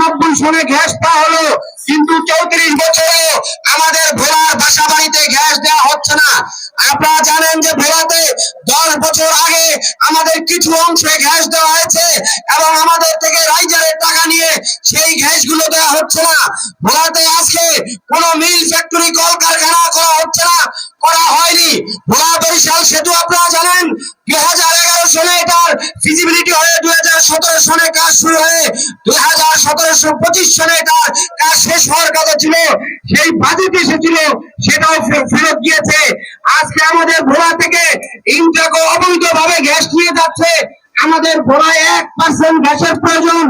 নব্বই সনে গ্যাস দেওয়া হলো। কিন্তু চৌত্রিশ বছরে আমাদের ভোলার বাসা বাড়িতে গ্যাস দেওয়া হচ্ছে না। আপনারা জানেন যে ভোলাতে দশ বছর আগে আমাদের কিছু অংশে গ্যাস দেওয়া হয়েছে এবং আমাদের থেকে রাইজারের টাকা নিয়ে সেই গ্যাসগুলো দেওয়া হচ্ছে না। ভোলাতে আজকে কোনো মিল ফ্যাক্টরি, কলকারখানা করা হচ্ছে না, করা হয়নি। ভোলা বরিশাল সেতু আপনারা জানেন, দুই হাজার এগারো সালে এটার ফিজিবিলিটি হয়ে দুই সতেরো সনে কাজ শুরু হয়ে দুই হাজার সতেরোশো পঁচিশ সনে এটার কাজ শেষ হওয়ার কথা ছিল, সেই বাজেট এসেছিল সেটাও ফেরত গিয়েছে। আজকে আমাদের ভোলা থেকে ইন্টাকো অবৈধভাবে গ্যাস নিয়ে যাচ্ছে। আমাদের ভোলায় এক পার্সেন্ট গ্যাসের প্রয়োজন।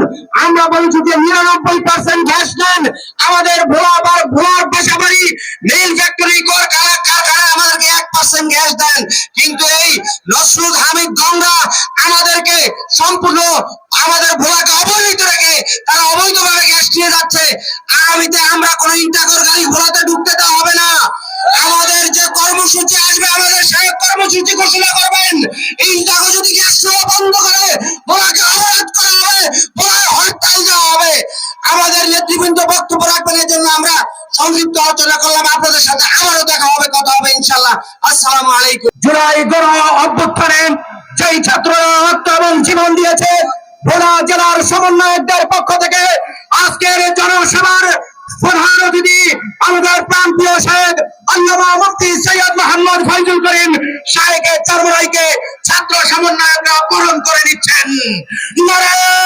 আমরা বলছি যে নিরানব্বই পার্সেন্ট গ্যাস দেন আমাদের ভোলা আবার ভোলার পাশাপাশি মিল ফ্যাক্টরি আমাদেরকে সম্পূর্ণ আমাদের ভোলাকে তারা অবৈধভাবে গ্যাস নিয়ে যাচ্ছে। আগামীতে আমরা গাড়ি ভোলাতে ঢুকতে দেওয়া হবে না। আমাদের যে কর্মসূচি আসবে, আমাদের সাহেব কর্মসূচি ঘোষণা করবেন। যদি গ্যাস বন্ধ করে, ভোলাকে অবরোধ করা হবে হরতাল দেওয়া হবে। আমাদের নেতৃবৃন্দ বক্তব্য রাখবেন এর জন্য আমরা সংক্ষিপ্ত আলোচনা করলাম। আপনাদের সাথে আবারও দেখা হবে, কথা হবে ইনশাল্লাহ আসসালামু আলাইকুম। জুলাই গণ অভ্যুত্থানে যেই ছাত্ররা রক্ত এবং জীবন দিয়েছে, ভোলা জেলার থেকে আজকের জনসভার প্রধান অতিথি আমাদের প্রান্তীয় সাহেব আল্লামা মুফতি সৈয়দ মোহাম্মদ ফয়জুল করিম শাহেকে চরমরাইকে ছাত্র সমন্বয়করা পূরণ করে নিচ্ছেন। নারায়ণ